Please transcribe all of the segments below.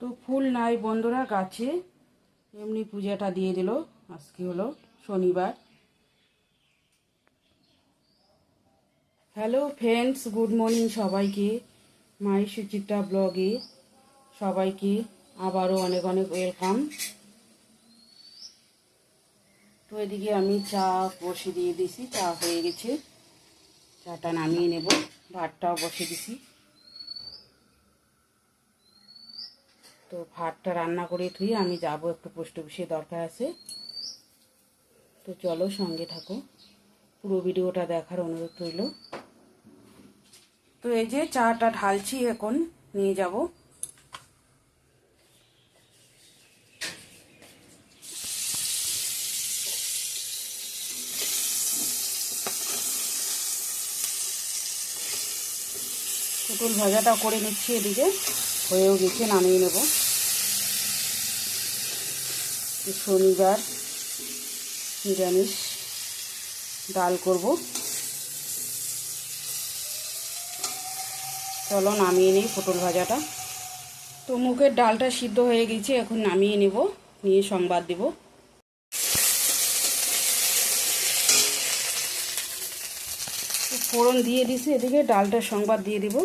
তো ফুল নাই বন্ধুরা গাছে। এমনি পূজাটা দিয়ে দিল। আজকে হলো শনিবার। হ্যালো ফ্রেন্ডস গুড মর্নিং সবাইকে। মাই সুচিত্রা ব্লগে সবাইকে আবারও অনেক অনেক ওয়েলকাম তো এদিকে আমি চা বসে দিয়ে দিছি চা হয়ে গেছে। চাটা নামিয়ে নেব। ভাতটাও বসে দিছি তো ভাতটা রান্না করে থুই আমি যাব একটু পোস্ট অফিসে, দরকার আছে। তো চলো সঙ্গে থাকো। পুরো ভিডিওটা দেখার অনুরোধ রইল। তো এই যে চাটা ঢালছি এখন, নিয়ে যাব। পটল ভাজাটা করে নিচ্ছি এদিকে। হয়েও গেছে, নামিয়ে নেব। শনিবার নিরামিষ ডাল করব। চলো নামিয়ে নিই পটল ভাজাটা। তো মুখের ডালটা সিদ্ধ হয়ে গেছে, এখন নামিয়ে নেব, নিয়ে সংবাদ দেব। ফোড়ন দিয়ে দিছি এদিকে ডালটার সংবাদ দিয়ে দেবো।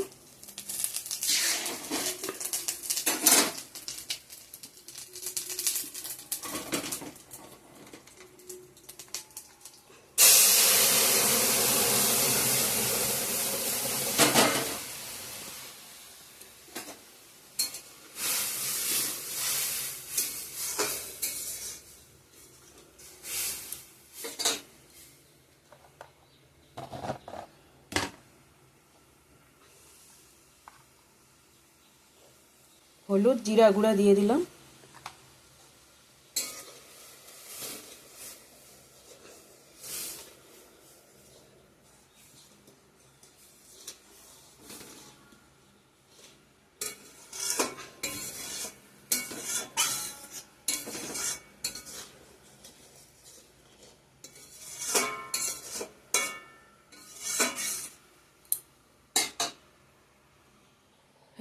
হলুদ জিরা গুঁড়া দিয়ে দিলাম।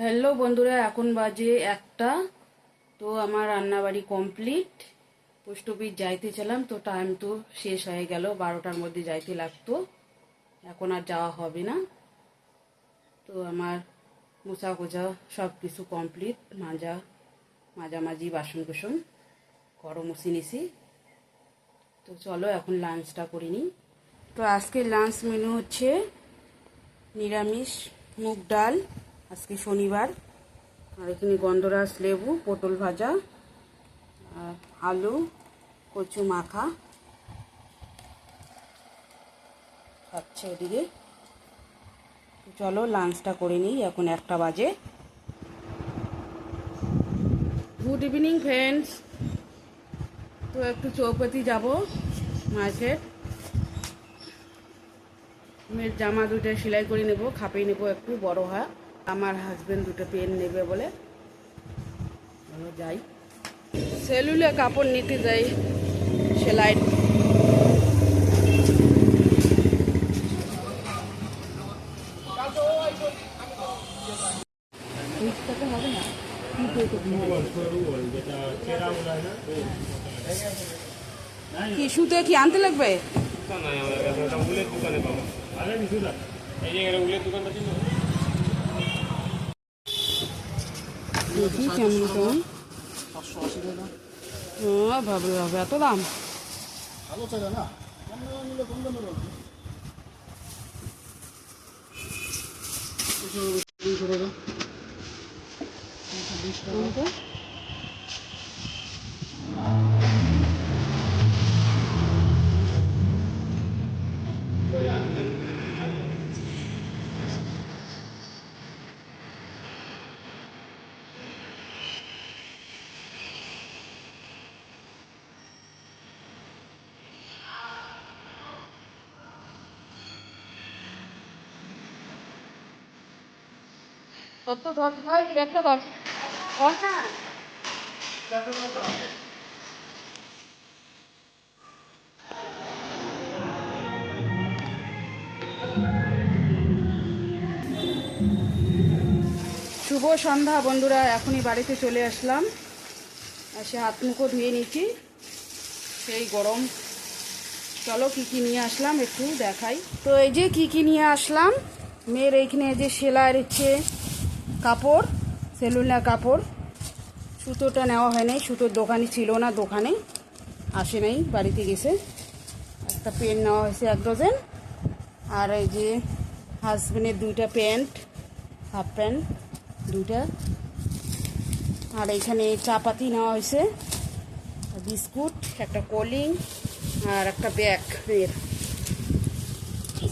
হ্যালো বন্ধুরা, এখন বাজে একটা। তো আমার রান্নাবাড়ি কমপ্লিট পোস্ট অফিস যাইতে ছিলাম তো টাইম তো শেষ হয়ে গেল, বারোটার মধ্যে যাইতে লাগতো। এখন আর যাওয়া হবে না। তো আমার মোছা কোচা সব কিছু কমপ্লিট মাজা, মাঝামাঝি বাসন কুসন করো মুছি নিছি। তো চলো এখন লাঞ্চটা করে নিই। তো আজকে লাঞ্চ মেনু হচ্ছে নিরামিষ মুগ ডাল। আজকে শনিবার। আর এখানে গন্ধরাস লেবু, পটল ভাজা, আর আলু, কচু মাখা। খাচ্ছে ওদিকে চলো লাঞ্চটা করে নিই, এখন একটা বাজে। গুড ইভিনিং ফ্রেন্ডস তো একটু চৌপতি যাব মার্কেট মেয়ের জামা দুটো সেলাই করে নেব, খাপিয়ে নেব একটু, বড় হয় আমার হাজবেন্ড দুটো পেন নেবে বলে। যাই। সেলুলে কাপড় নিতে যাই, সেলাই। না কি সুতে কি আনতে লাগবে? দেখি কেমন কেমন ভাবলে হবে এত দাম? ভালো চাই ধর শুভ সন্ধ্যা, বন্ধুরা। এখনই বাড়িতে চলে আসলাম। এসে হাত মুখো ধুয়ে নিচ্ছি সেই গরম। চলো কি কি নিয়ে আসলাম একটু দেখাই। তো এই যে কি কি নিয়ে আসলাম? মেয়ের এইখানে যে সেলাইয়ের হচ্ছে কাপড় সেলুলা কাপড়। সুতোটা নেওয়া হয় নাই সুতোর দোকানই ছিল না দোকানে আসে নাই বাড়িতে গেছে। একটা পেন নেওয়া হয়েছে এক ডজন। আর এই যে হাজবেন্ডের দুইটা প্যান্ট হাফ প্যান্ট দুইটা। আর এখানে চা পাতি নেওয়া হয়েছে বিস্কুট একটা কোলিং আর একটা ব্যাগ। এর।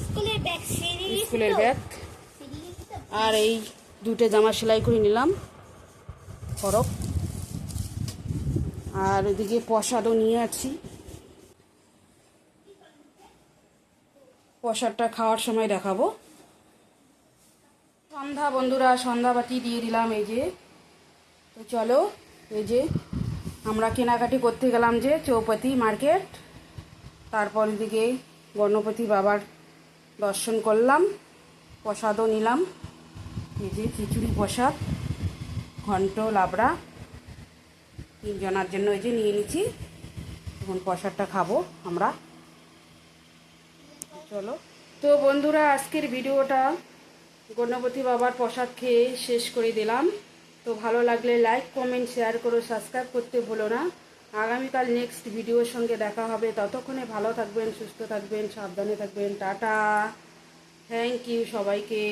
স্কুলের ব্যাগ সিরিজ স্কুলের ব্যাগ। আর এই দুটো জামা সেলাই করে নিলাম। ফরক আর এদিকে প্রসাদও নিয়ে আছি প্রসাদটা খাওয়ার সময় দেখাবো। সন্ধ্যা বন্ধুরা সন্ধ্যাবাতি দিয়ে দিলাম এই যে। তো চলো, এই যে আমরা কেনাকাটি করতে গেলাম যে চৌপতি মার্কেট। তারপর এদিকে গণপতি বাবার দর্শন করলাম, প্রসাদও নিলাম। যে খিচুড়ি প্রসাদ ঘন্ট, লাবড়া, তিনজনার জন্য এই যে নিয়ে নিচ্ছি। এখন প্রসাদটা খাব আমরা। চলো। তো বন্ধুরা, আজকের ভিডিওটা গণপতি বাবার প্রসাদ খেয়ে শেষ করে দিলাম। তো ভালো লাগলে লাইক, কমেন্ট, শেয়ার করো, সাবস্ক্রাইব করতে ভুলো না। আগামীকাল নেক্সট ভিডিওর সঙ্গে দেখা হবে। ততক্ষণে ভালো থাকবেন, সুস্থ থাকবেন, সাবধানে থাকবেন। টাটা। থ্যাংক ইউ সবাইকে।